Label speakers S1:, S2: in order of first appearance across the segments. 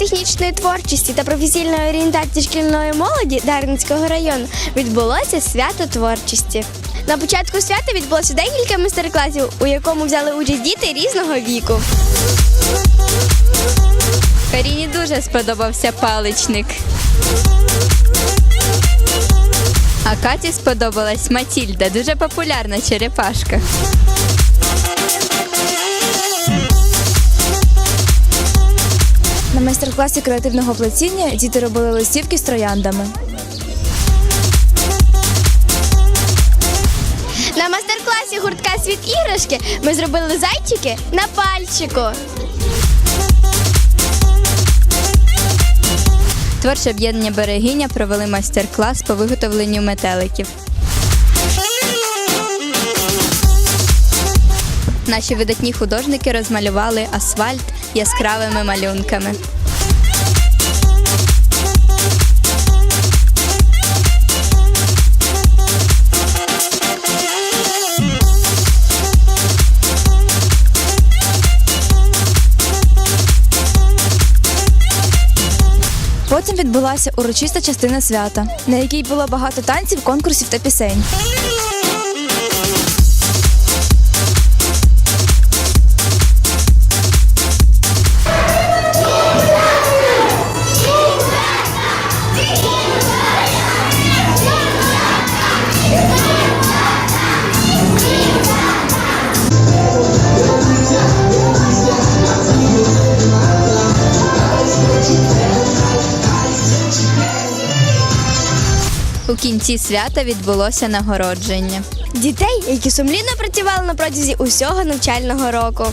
S1: технічної творчості та професійної орієнтації шкільної молоді Дарницького району відбулося свято творчості. На початку свята відбулося декілька майстер-класів, у якому взяли участь діти різного віку.
S2: Каріні дуже сподобався паличник. А Каті сподобалась Матільда, дуже популярна черепашка.
S3: Майстер-класі креативного плетіння діти робили листівки з трояндами.
S1: На майстер-класі гуртка Світ іграшки ми зробили зайчики на пальчику.
S2: Творче об'єднання берегиня провели майстер-клас по виготовленню метеликів. Наші видатні художники розмалювали асфальт яскравими малюнками.
S3: Потім відбулася урочиста частина свята, на якій було багато танців, конкурсів та пісень.
S2: Кінці свята відбулося нагородження.
S1: Дітей, які сумлінно працювали на протязі усього навчального року.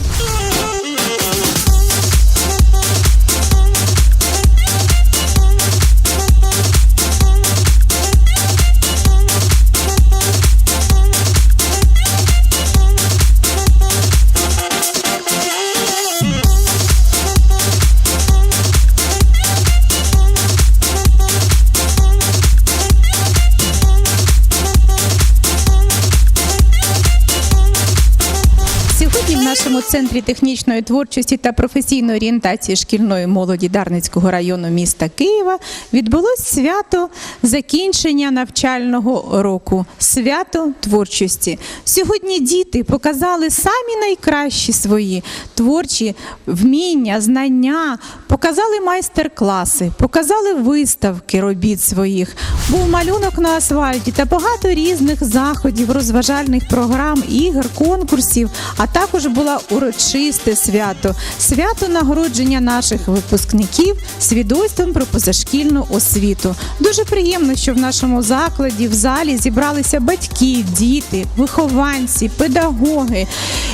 S4: Нашому центрі технічної творчості та професійної орієнтації шкільної молоді Дарницького району міста Києва відбулось свято закінчення навчального року, свято творчості. Сьогодні діти показали самі найкращі свої творчі вміння, знання, показали майстер-класи, показали виставки робіт своїх. Був малюнок на асфальті та багато різних заходів, розважальних програм, ігор, конкурсів, а також було урочисте свято, свято нагородження наших випускників свідоцтвом про позашкільну освіту. Дуже приємно, що в нашому закладі в залі зібралися батьки, діти, вихованці, педагоги,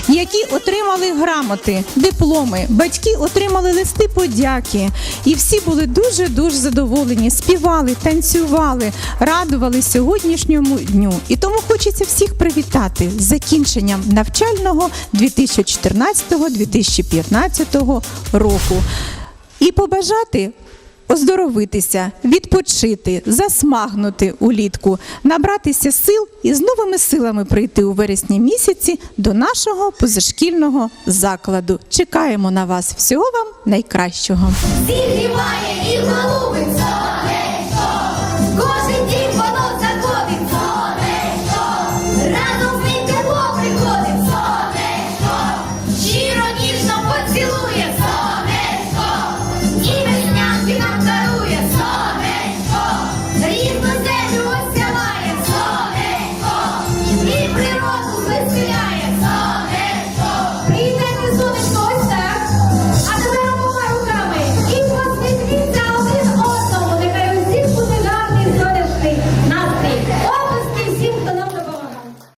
S4: які отримали грамоти, дипломи. Батьки отримали листи подяки, і всі були дуже дуже задоволені, співали, танцювали, радували сьогоднішньому дню. І тому хочеться всіх привітати з закінченням навчального 2014-2015 року і побажати. Оздоровитися, відпочити, засмагнути улітку, набратися сил і з новими силами прийти у вересні місяці до нашого позашкільного закладу. Чекаємо на вас. Всього вам найкращого.